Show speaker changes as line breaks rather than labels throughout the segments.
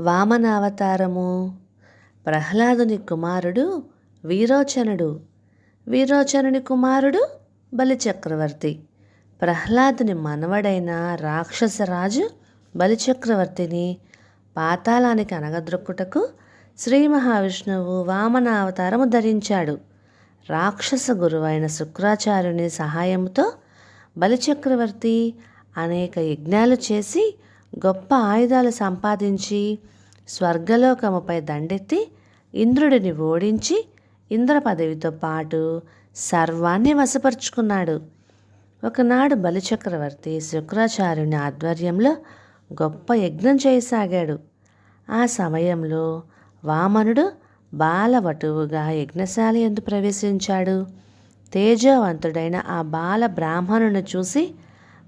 వామనావతారము. ప్రహ్లాదుని కుమారుడు వీరోచనుడు. వీరోచనుని కుమారుడు బలిచక్రవర్తి. ప్రహ్లాదుని మనవడైన రాక్షసరాజు బలిచక్రవర్తిని పాతాళానికి అనగద్రొక్కుటకు శ్రీ మహావిష్ణువు వామన అవతారము ధరించాడు. రాక్షస గురువైన శుక్రాచార్యుని సహాయంతో బలిచక్రవర్తి అనేక యజ్ఞాలు చేసి గొప్ప ఆయుధాలు సంపాదించి స్వర్గలోకముపై దండెత్తి ఇంద్రుడిని ఓడించి ఇంద్ర పదవితో పాటు సర్వాన్ని వశపరుచుకున్నాడు. ఒకనాడు బలిచక్రవర్తి శుక్రాచార్యుని ఆధ్వర్యంలో గొప్ప యజ్ఞం చేయసాగాడు. ఆ సమయంలో వామనుడు బాలవటువుగా యజ్ఞశాల ఎందు ప్రవేశించాడు. తేజవంతుడైన ఆ బాల బ్రాహ్మణుని చూసి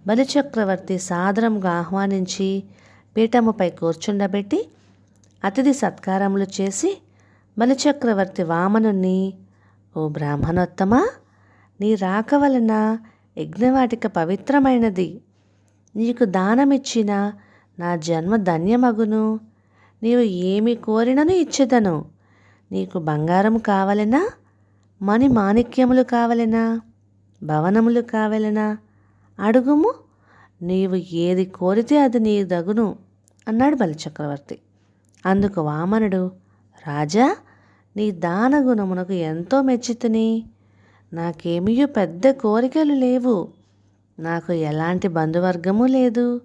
బలిచక్రవర్తి సాదరంగా ఆహ్వానించి పీఠముపై కూర్చుండబెట్టి అతిథి సత్కారములు చేసి బలిచక్రవర్తి వామనుని ఓ బ్రాహ్మణోత్తమా నీ రాక వలన యజ్ఞవాటిక పవిత్రమైనది. నీకు దానమిచ్చిన నా జన్మ ధన్యమగును. నీవు ఏమి కోరినను ఇచ్చేదను. నీకు బంగారం కావలెనా? మణి మాణిక్యములు కావలెనా? భవనములు కావలెనా? అడుగుము నీవు ఏది కోరితే అది నీ దగును అన్నాడు బలిచక్రవర్తి అందుకు వామనుడు రాజా నీ దాన గుణమునకు ఎంతో మెచ్చితిని. నాకేమీ పెద్ద కోరికలు లేవు. నాకు ఎలాంటి బంధువర్గము లేదు.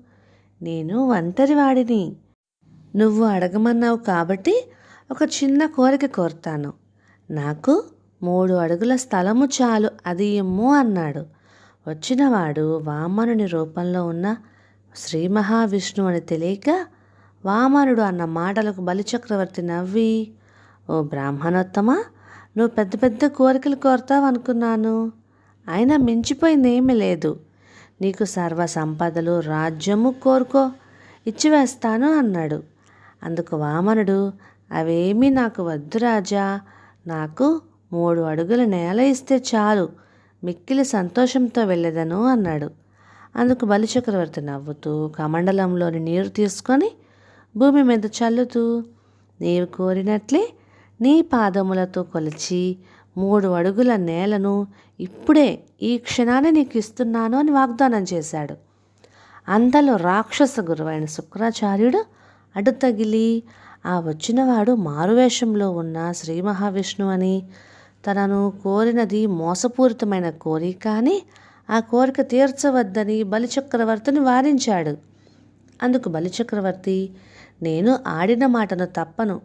నేను ఒంటరివాడిని. నువ్వు అడగమన్నావు కాబట్టి ఒక చిన్న కోరిక కోరుతాను. నాకు మూడు అడుగుల స్థలము చాలు అది ఇమ్ము అన్నాడు. వచ్చినవాడు వామనుని రూపంలో ఉన్న శ్రీ మహావిష్ణువు అని తెలియక వామనుడు అన్న మాటలకు బలిచక్రవర్తి నవ్వి ఓ బ్రాహ్మణోత్తమా నువ్వు పెద్ద పెద్ద కోరికలు కోరుతావు అనుకున్నాను. అయినా మించిపోయిందేమీ లేదు. నీకు సర్వ సంపదలు రాజ్యము కోరుకో ఇచ్చివేస్తాను అన్నాడు. అందుకు వామనుడు అవేమీ నాకు వద్దు రాజా నాకు మూడు అడుగుల నేల ఇస్తే చాలు. మిక్కిలి సంతోషంతో వెళ్ళేదను అన్నాడు. అందుకు బలిచక్రవర్తి నవ్వుతూ కమండలంలోని నీరు తీసుకొని భూమి మీద చల్లుతూ నీవు కోరినట్లే నీ పాదములతో కొలిచి మూడు అడుగుల నేలను ఇప్పుడే ఈ క్షణాన్ని నీకు ఇస్తున్నాను అని వాగ్దానం చేశాడు. అంతలో రాక్షస గురువైన శుక్రాచార్యుడు అడ్డు తగిలి ఆ వచ్చినవాడు మారువేషంలో ఉన్న శ్రీ మహావిష్ణువు అని తనను కోరినది మోసపూరితమైన కోరిక కానీ ఆ కోరిక తీర్చవద్దని బలిచక్రవర్తిని వారించాడు. అందుకు బలిచక్రవర్తి నేను ఆడిన మాటను తప్పను.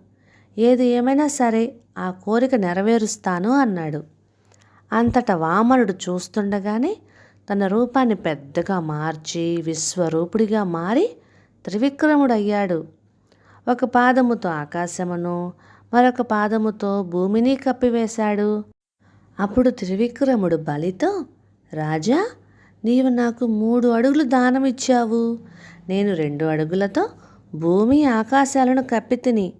ఏది ఏమైనా సరే ఆ కోరిక నెరవేరుస్తాను అన్నాడు. అంతటా వామనుడు చూస్తుండగానే తన రూపాన్ని పెద్దగా మార్చి విశ్వరూపుడిగా మారి త్రివిక్రముడయ్యాడు. ఒక పాదముతో ఆకాశమును మరొక పాదముతో భూమిని కప్పివేశాడు. అప్పుడు త్రివిక్రముడు బలితో రాజా నీవు నాకు మూడు అడుగులు దానం ఇచ్చావు. నేను రెండు అడుగులతో భూమి ఆకాశాలను కప్పితిని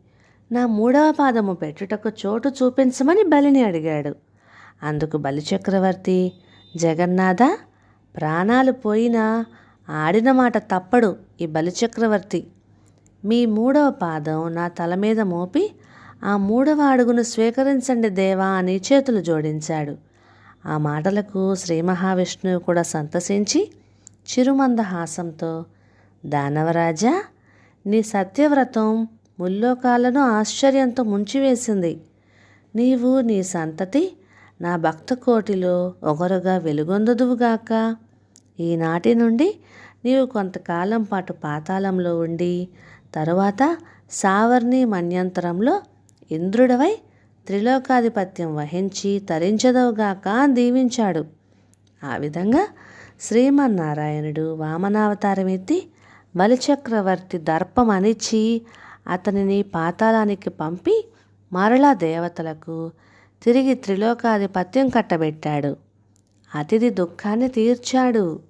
నా మూడవ పాదము పెట్టుటకు చోటు చూపించమని బలిని అడిగాడు. అందుకు బలిచక్రవర్తి జగన్నాథ ప్రాణాలు పోయినా ఆడిన మాట తప్పడు ఈ బలిచక్రవర్తి మీ మూడవ పాదం నా తల మీద మోపి ఆ మూడవ అడుగును స్వీకరించండి దేవా అని చేతులు జోడించాడు. ఆ మాటలకు శ్రీ మహావిష్ణువు కూడా సంతసించి చిరుమందహాసంతో దానవరాజా నీ సత్యవ్రతం ముల్లోకాలను ఆశ్చర్యంతో ముంచివేసింది. నీవు నీ సంతతి నా భక్త కోటిలో ఒకరుగా వెలుగొందదువుగాక ఈనాటి నుండి నీవు కొంతకాలం పాటు పాతాళంలో ఉండి తరువాత సావర్ణి మన్యంతరంలో ఇంద్రుడవై త్రిలోకాధిపత్యం వహించి తరించదవుగాక దీవించాడు. ఆ విధంగా శ్రీమన్నారాయణుడు వామనావతారం ఎత్తి బలిచక్రవర్తి దర్పం అనిచి అతనిని పాతాళానికి పంపి మరలా దేవతలకు తిరిగి త్రిలోకాధిపత్యం కట్టబెట్టాడు. అతిథి దుఃఖాన్ని తీర్చాడు.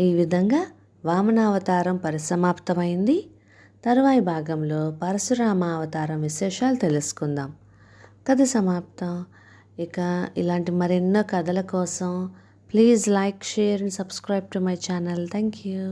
ఈ విధంగా వామనావతారం పరిసమాప్తమైంది. తరువాయి భాగంలో పరశురామ అవతారం విశేషాలు తెలుసుకుందాం. కథ సమాప్తం. ఇక ఇలాంటి మరెన్నో కథల కోసం please like share and subscribe to my channel. Thank you